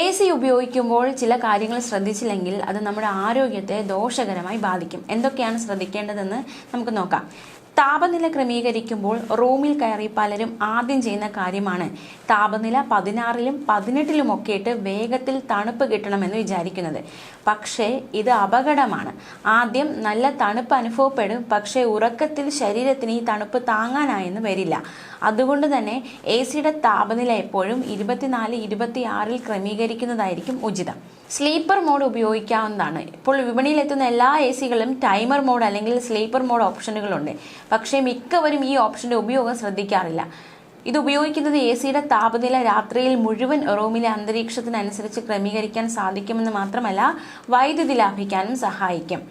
A C ഉപയോഗിക്കുമ്പോൾ ചില കാര്യങ്ങൾ ശ്രദ്ധിച്ചില്ലെങ്കിൽ അത് നമ്മുടെ ആരോഗ്യത്തെ ദോഷകരമായി ബാധിക്കും. എന്തൊക്കെയാണ് ശ്രദ്ധിക്കേണ്ടതെന്ന് നമുക്ക് നോക്കാം. താപനില ക്രമീകരിക്കുമ്പോൾ റൂമിൽ കയറി പലരും ആദ്യം ചെയ്യുന്ന കാര്യമാണ്. താപനില പതിനാറിലും പതിനെട്ടിലും ഒക്കെ ഇട്ട് വേഗത്തിൽ തണുപ്പ് കിട്ടണമെന്ന് വിചാരിക്കുന്നത്. പക്ഷേ ഇത് അപകടമാണ്. ആദ്യം നല്ല തണുപ്പ് അനുഭവപ്പെടും. പക്ഷേ ഉറക്കത്തിൽ ശരീരത്തിന് ഈ തണുപ്പ് താങ്ങാനായെന്ന് വരില്ല. അതുകൊണ്ട് തന്നെ എ സിയുടെ താപനില എപ്പോഴും ഇരുപത്തിനാല് ഇരുപത്തി ആറിൽ ക്രമീകരിക്കുന്നതായിരിക്കും ഉചിതം. സ്ലീപ്പർ മോഡ് ഉപയോഗിക്കാവുന്നതാണ്. ഇപ്പോൾ വിപണിയിലെത്തുന്ന എല്ലാ എ സികളും ടൈമർ മോഡ് അല്ലെങ്കിൽ സ്ലീപ്പർ മോഡ് ഓപ്ഷനുകളുണ്ട്. പക്ഷേ മിക്കവരും ഈ ഓപ്ഷന്റെ ഉപയോഗം ശ്രദ്ധിക്കാറില്ല. ഇത് ഉപയോഗിക്കുന്നത് എ സിയുടെ താപനില രാത്രിയിൽ മുഴുവൻ റൂമിലെ അന്തരീക്ഷത്തിനനുസരിച്ച് ക്രമീകരിക്കാൻ സാധിക്കുമെന്ന് മാത്രമല്ല വൈദ്യുതി ലാഭിക്കാനും സഹായിക്കും.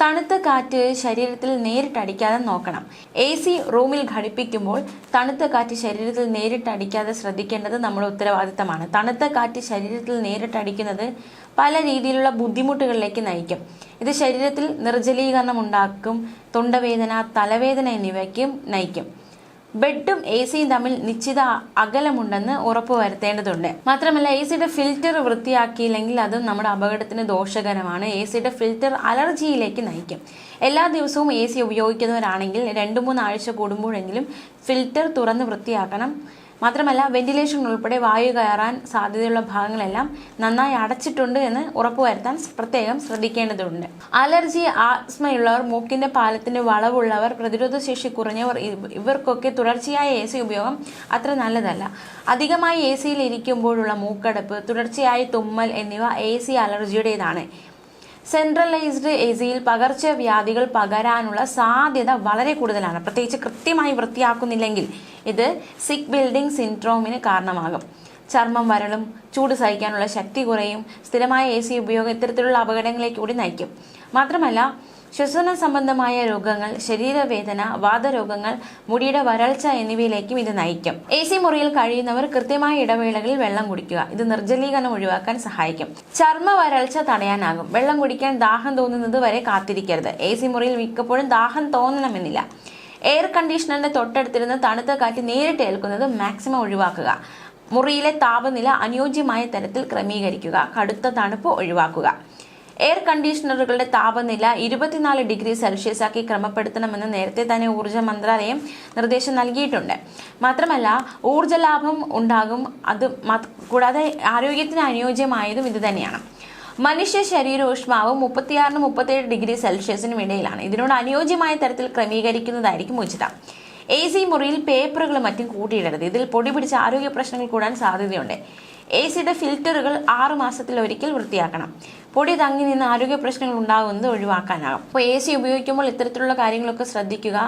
തണുത്ത കാറ്റ് ശരീരത്തിൽ നേരിട്ടടിക്കാതെ നോക്കണം. എ സി റൂമിൽ ഘടിപ്പിക്കുമ്പോൾ തണുത്ത കാറ്റ് ശരീരത്തിൽ നേരിട്ടടിക്കാതെ ശ്രദ്ധിക്കേണ്ടത് നമ്മുടെ ഉത്തരവാദിത്തമാണ്. തണുത്ത കാറ്റ് ശരീരത്തിൽ നേരിട്ടടിക്കുന്നത് പല രീതിയിലുള്ള ബുദ്ധിമുട്ടുകളിലേക്ക് നയിക്കും. ഇത് ശരീരത്തിൽ നിർജലീകരണം ഉണ്ടാക്കും തൊണ്ടവേദന തലവേദന എന്നിവയ്ക്കും നയിക്കും. ബെഡും എ സിയും തമ്മിൽ നിശ്ചിത അകലമുണ്ടെന്ന് ഉറപ്പുവരുത്തേണ്ടതുണ്ട് മാത്രമല്ല എ സിയുടെ ഫിൽറ്റർ വൃത്തിയാക്കിയില്ലെങ്കിൽ അതും നമ്മുടെ അപകടത്തിന് ദോഷകരമാണ്. എ സിയുടെ ഫിൽറ്റർ അലർജിയിലേക്ക് നയിക്കും. എല്ലാ ദിവസവും എ സി ഉപയോഗിക്കുന്നവരാണെങ്കിൽ രണ്ട് മൂന്ന് ആഴ്ച കൂടുമ്പോഴെങ്കിലും ഫിൽറ്റർ തുറന്ന് വൃത്തിയാക്കണം. മാത്രമല്ല വെന്റിലേഷൻ ഉൾപ്പെടെ വായു കയറാൻ സാധ്യതയുള്ള ഭാഗങ്ങളെല്ലാം നന്നായി അടച്ചിട്ടുണ്ട് എന്ന് ഉറപ്പുവരുത്താൻ പ്രത്യേകം ശ്രദ്ധിക്കേണ്ടതുണ്ട്. അലർജി ആസ്മയുള്ളവർ മൂക്കിന്റെ പാലത്തിന് വളവുള്ളവർ പ്രതിരോധ ശേഷി കുറഞ്ഞവർ ഇവർക്കൊക്കെ തുടർച്ചയായ എ സി ഉപയോഗം അത്ര നല്ലതല്ല. അധികമായി എ സിയിൽ ഇരിക്കുമ്പോഴുള്ള മൂക്കടപ്പ് തുടർച്ചയായ തുമ്മൽ എന്നിവ എ സി അലർജിയുടേതാണ്. സെൻട്രലൈസ്ഡ് എസിയിൽ സിയിൽ പകർച്ചവ്യാധികൾ പകരാനുള്ള സാധ്യത വളരെ കൂടുതലാണ്. പ്രത്യേകിച്ച് കൃത്യമായി വൃത്തിയാക്കുന്നില്ലെങ്കിൽ ഇത് സിക്ക് ബിൽഡിംഗ് സിൻഡ്രോമിന് കാരണമാകും. ചർമ്മം വരളും ചൂട് സഹിക്കാനുള്ള ശക്തി കുറയും സ്ഥിരമായ എ സി ഉപയോഗം ഇത്തരത്തിലുള്ള അപകടങ്ങളിലേക്ക് കൂടി നയിക്കും. മാത്രമല്ല ശ്വസന സംബന്ധമായ രോഗങ്ങൾ ശരീരവേദന വാദരോഗങ്ങൾ മുടിയുടെ വരൾച്ച എന്നിവയിലേക്കും ഇത് നയിക്കും. എ സി മുറിയിൽ കഴിയുന്നവർ കൃത്യമായ ഇടവേളകളിൽ വെള്ളം കുടിക്കുക. ഇത് നിർജലീകരണം ഒഴിവാക്കാൻ സഹായിക്കും. ചർമ്മ വരൾച്ച തടയാനാകും. വെള്ളം കുടിക്കാൻ ദാഹം തോന്നുന്നത് വരെ കാത്തിരിക്കരുത്. എ സി മുറിയിൽ മിക്കപ്പോഴും ദാഹം തോന്നണമെന്നില്ല. എയർ കണ്ടീഷണറിന്റെ തൊട്ടടുത്തിരുന്ന് തണുത്ത കാറ്റ് നേരിട്ട് ഏൽക്കുന്നത് മാക്സിമം ഒഴിവാക്കുക. മുറിയിലെ താപനില അനുയോജ്യമായ തരത്തിൽ ക്രമീകരിക്കുക. കടുത്ത തണുപ്പ് ഒഴിവാക്കുക. എയർ കണ്ടീഷണറുകളുടെ താപനില ഇരുപത്തിനാല് ഡിഗ്രി സെൽഷ്യസ് ആക്കി ക്രമപ്പെടുത്തണമെന്ന് നേരത്തെ തന്നെ ഊർജ മന്ത്രാലയം നിർദ്ദേശം നൽകിയിട്ടുണ്ട്. മാത്രമല്ല ഊർജ ലാഭം ഉണ്ടാകും അത് കൂടാതെ ആരോഗ്യത്തിന് അനുയോജ്യമായതും ഇത് തന്നെയാണ്. മനുഷ്യ ശരീരോഷ്മാവ് മുപ്പത്തിയാറിനും മുപ്പത്തിയേഴ് ഡിഗ്രി സെൽഷ്യസിനും ഇടയിലാണ്. ഇതിനോട് അനുയോജ്യമായ തരത്തിൽ ക്രമീകരിക്കുന്നതായിരിക്കും ഉചിതം. എ സി മുറിയിൽ പേപ്പറുകളും മറ്റും കൂട്ടിയിടരുത്. ഇതിൽ പൊടി പിടിച്ച ആരോഗ്യ പ്രശ്നങ്ങൾ കൂടാൻ സാധ്യതയുണ്ട്. എ സിയുടെ ഫിൽറ്ററുകൾ ആറു മാസത്തിൽ ഒരിക്കൽ വൃത്തിയാക്കണം. പൊടി തങ്ങി നിന്ന് ആരോഗ്യ പ്രശ്നങ്ങൾ ഉണ്ടാകുന്നത് ഒഴിവാക്കാനാകും. അപ്പോൾ എ സി ഉപയോഗിക്കുമ്പോൾ ഇത്തരത്തിലുള്ള കാര്യങ്ങളൊക്കെ ശ്രദ്ധിക്കുക.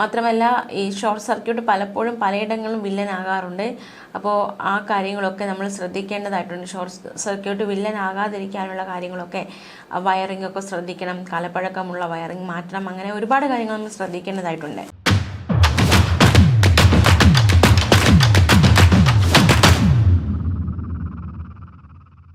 മാത്രമല്ല ഈ ഷോർട്ട് സർക്യൂട്ട് പലപ്പോഴും പലയിടങ്ങളിലും വില്ലനാകാറുണ്ട്. അപ്പോൾ ആ കാര്യങ്ങളൊക്കെ നമ്മൾ ശ്രദ്ധിക്കേണ്ടതായിട്ടുണ്ട്. ഷോർട്ട് സർക്യൂട്ട് വില്ലനാകാതിരിക്കാനുള്ള കാര്യങ്ങളൊക്കെ വയറിംഗ് ഒക്കെ ശ്രദ്ധിക്കണം. കാലപ്പഴക്കമുള്ള വയറിംഗ് മാറ്റണം. അങ്ങനെ ഒരുപാട് കാര്യങ്ങൾ നമ്മൾ ശ്രദ്ധിക്കേണ്ടതായിട്ടുണ്ട്.